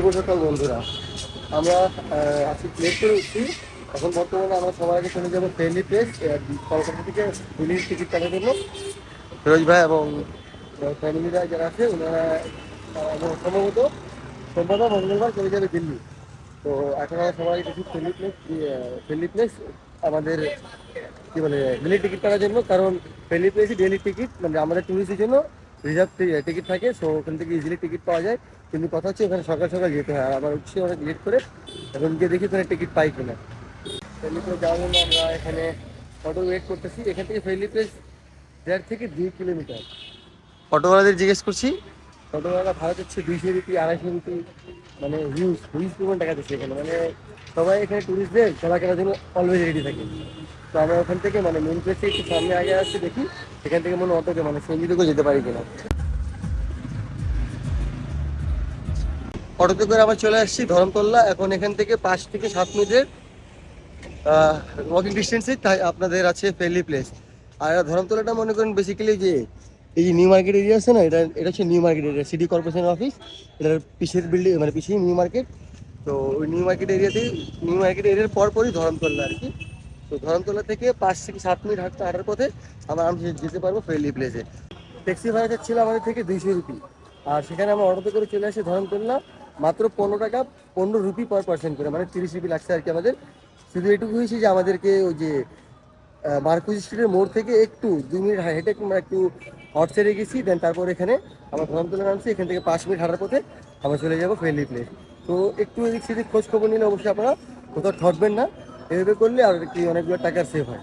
শুভ সকাল, বন্ধুরা। আমরা আজকে প্লেস করে উঠছি। এখন বর্তমানে আমরা সবার আগে যাব ফেরলি প্লেস কলকাতা থেকে দিল্লির টিকিট কাটার জন্য। ফিরোজ ভাই এবং ফ্যামিলিরা যারা আছে, ওনারা সম্ভবত সোমবার বা মঙ্গলবার চলে যাবে দিল্লি। তো এখন আমরা সবাই দেখি ফেরলি প্লেস ফ্রেন্ডলি প্লেস আমাদের, কি বলে ডেলি টিকিট কাটার জন্য। কারণ ফ্রেন্ডলি প্লেসই ডেলি টিকিট মানে আমাদের টুরিস্টের জন্য রিজার্ভ টিকিট থাকে সো ওখান থেকে ইজিলি টিকিট পাওয়া যায়। কিন্তু কথা হচ্ছে ওখানে সকাল সকাল যেতে হয়। আর আমার উঠছে অনেক লেট করে। এখন গিয়ে দেখি ওখানে টিকিট পাই কিনা। ফেরলি প্লেস যাওয়ার জন্য আমরা এখানে অটো ওয়েট করতেছি। এখান থেকে ফেরলি প্লেস দেড় থেকে দুই কিলোমিটার অটোওয়ালাদের জিজ্ঞেস করছি? অটোওয়ালা ভাড়া হচ্ছে দুইশো রুপি আড়াইশো রুপি। মানে হিউজ হিউজ পরিমাণ টাকা দিচ্ছে এখানে। মানে সবাই এখানে টুরিস্টদের চলা কেনার জন্য অলওয়েজ রেডি থাকে। তো আমরা ওখান থেকে মানে মেন প্লেসে একটু সামনে আগে আসছি দেখি এখান থেকে মনে অটোকে মানে সেঞ্জিতে করে যেতে পারি কিনা। অটোতে করে আবার চলে আসছি ধরমতল্লা এখন এখান থেকে পাঁচ থেকে সাত মিনিটের ওয়াকিং ডিস্টেন্সে তাই আপনাদের আছে ফেরলি প্লেস আর ধরমতলাটা মনে করেন বেসিক্যালি যে এই যে নিউ মার্কেট এরিয়া আছে না, এটা এটা হচ্ছে New Market area city corporation office এটার পিছের বিল্ডিং মানে পিছিয়ে নিউ মার্কেট তো ওই নিউ মার্কেট এরিয়াতেই নিউ মার্কেট এরিয়ার পরপরই ধরমতলা আর কি। তো ধরমতলা থেকে পাঁচ থেকে সাত মিনিট হাঁটতে হাঁটার পথে আমরা আমি যেতে পারব ফেরলি প্লেসে ট্যাক্সি ভাড়া ছিল আমাদের থেকে দুইশো রুপি। আর সেখানে আমরা অটোতে করে চলে আসি ধরমতলা। মাত্র পনেরো টাকা, পনেরো রুপি পার পার্সেন্ট করে মানে তিরিশ রুপি লাগছে আর কি আমাদের। শুধু এটুকু হয়েছে যে আমাদেরকে ওই যে মার্কুজ স্ট্রিটের মোড় থেকে একটু দু মিনিট হেঁটে আমরা একটু হট সেরে গেছি দেন তারপর এখানে আমরা ধরমতলা নামছি, এখান থেকে পাঁচ মিনিট হাঁটার পথে আমরা চলে যাব ফ্রেন্ডলি প্লেস তো একটু এদিক সেদিক খোঁজ খবর নিলে অবশ্যই আপনারা কোথাও ঠকবেন না, এভাবে করলে আর কি অনেকগুলো টাকা সেভ হয়।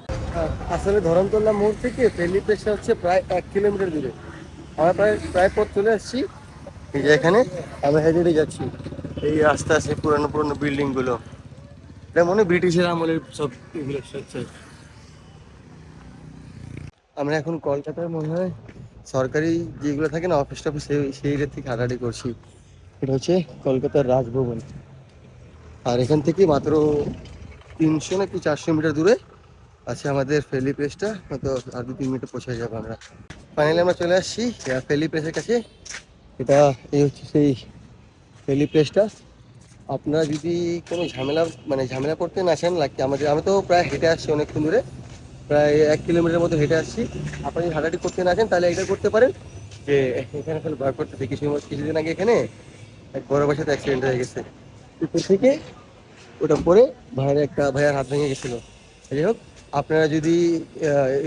আসলে ধরমতলা মোড় থেকে ফ্রেন্ডলি প্লেসটা হচ্ছে প্রায় এক কিলোমিটার দূরে। আমরা প্রায় প্রায় পথ চলে আসছি। এই যে এখানে আমরা হেঁটে হেঁটে যাচ্ছি। এই রাস্তা আছে পুরনো পুরনো বিল্ডিংগুলো। এটা মনে ব্রিটিশের আমলের সব এগুলো আমরা এখন কলকাতায় মনে হয় সরকারি যেগুলো থাকে না অফিস টফিস সেই সেই থেকে হাঁটাহাঁটি করছি। এটা হচ্ছে কলকাতার রাজভবন। আর এখান থেকে মাত্র তিনশো নাকি চারশো মিটার দূরে আছে আমাদের ফেলি প্লেসটা হয়তো আর দু তিন মিনিটে পৌঁছে যাব আমরা। ফাইনালি আমরা চলে আসছি ফেলি প্লেসের কাছে। এটা, এই হচ্ছে সেই ফেলি প্লেসটা আপনারা যদি কোনো ঝামেলা মানে ঝামেলা করতে না চান লাগে আমাদের, আমি তো প্রায় হেঁটে আসছি অনেকক্ষণ দূরে, প্রায় এক কিলোমিটার মতো হেঁটে আসছি। আপনি যদি হাঁটাহাঁটি করতে না চান, তাহলে এটা করতে পারেন। যে এখানে খালি ভয় করতে কিছু কিছুদিন আগে এখানে এক বড় বাসাতে অ্যাক্সিডেন্ট হয়ে গেছে। উপর থেকে ওটা পরে ভাইয়ের একটা, ভাইয়ার হাত ভেঙে গেছিল। যাই হোক, আপনারা যদি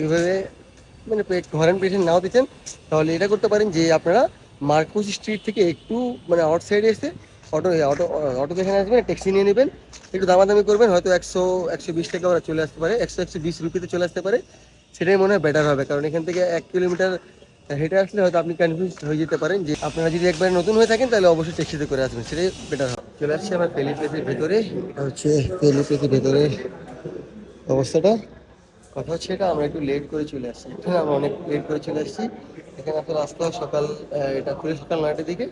এইভাবে মানে হরেন পেশেন্ট নাও দিচ্ছেন তাহলে এটা করতে পারেন যে আপনারা মার্কুস স্ট্রিট থেকে একটু মানে আউট সাইডে এসে অটো অটো অটো এখানে আসবেন ট্যাক্সি নিয়ে নেবেন, একটু দামাদামি করবেন, হয়তো একশো একশো বিশ টাকা ওরা চলে আসতে পারে, একশো একশো বিশ রুপিতে চলে আসতে পারে। সেটাই মনে হয় বেটার হবে, কারণ এখান থেকে এক কিলোমিটার হেঁটে আসলে হয়তো আপনি কনফিউজ হয়ে যেতে পারেন যে আপনারা যদি একবার নতুন হয়ে থাকেন, তাহলে অবশ্যই ট্যাক্সিতে করে আসবেন, সেটাই বেটার হবে। চলে আসছি আমার পেলি প্লেসের ভেতরে, এটা হচ্ছে পেলি প্লেসের ভেতরে অবস্থাটা। কথা হচ্ছে এটা, আমরা একটু লেট করে চলে আসছি। এখানে আমরা অনেক লেট করে চলে আসছি। এখানে আপনার আসতে হয় সকাল এটা খুলে সকাল নয়টার দিকে।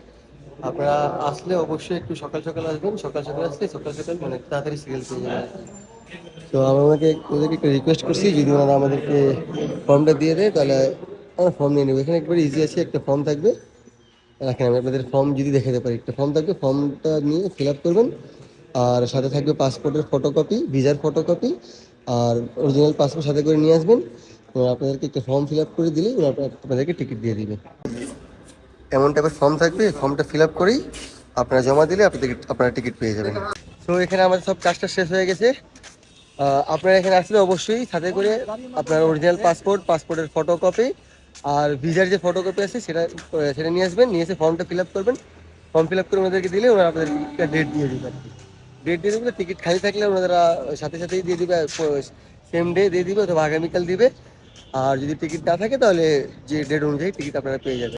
আপনারা আসলে অবশ্যই একটু সকাল সকাল আসবেন। সকাল সকাল আসলে সকাল সকাল মানে তাড়াতাড়ি সিরিয়াল পেয়ে যাবেন। তো আমরা ওনাকে ওদেরকে একটু রিকোয়েস্ট করছি, যদি ওনারা আমাদেরকে ফর্মটা দিয়ে দেয়, তাহলে আমরা ফর্ম নিয়ে নেব। এখানে একবার ইজি আছে, একটা ফর্ম থাকবে। রাখেন, আমি আপনাদের ফর্ম যদি দেখাতে পারি, একটা ফর্ম থাকবে। ফর্মটা নিয়ে ফিল আপ করবেন। আর সাথে থাকবে পাসপোর্টের ফটোকপি ভিসার ফটোকপি আর অরিজিনাল পাসপোর্ট সাথে করে নিয়ে আসবেন। আপনাদেরকে একটা ফর্ম ফিল আপ করে দিলেই আপনাদেরকে টিকিট দিয়ে দিবে। এমন টাইপের ফর্ম থাকবে ফর্মটা ফিল আপ করেই আপনারা জমা দিলে আপনাদের আপনারা টিকিট পেয়ে যাবেন। তো এখানে আমাদের সব কাজটা শেষ হয়ে গেছে। আপনারা এখানে আসলে অবশ্যই সাথে করে আপনার অরিজিনাল পাসপোর্ট পাসপোর্টের ফটোকপি আর ভিসার যে ফটোকপি আছে সেটা সেটা নিয়ে আসবেন। নিয়ে এসে ফর্মটা ফিল আপ করবেন। ফর্ম ফিল আপ করে ওনাদেরকে দিলে ওনারা আপনাদের ডেট দিয়ে দিবে। ডেট দিয়ে দেবে টিকিট খালি থাকলে ওনারা সাথে সাথেই দিয়ে দিবে সেম ডে দিয়ে দিবে অথবা আগামীকাল দিবে। আর যদি টিকিট না থাকে তাহলে যে ডেট অনুযায়ী টিকিট আপনারা পেয়ে যাবেন।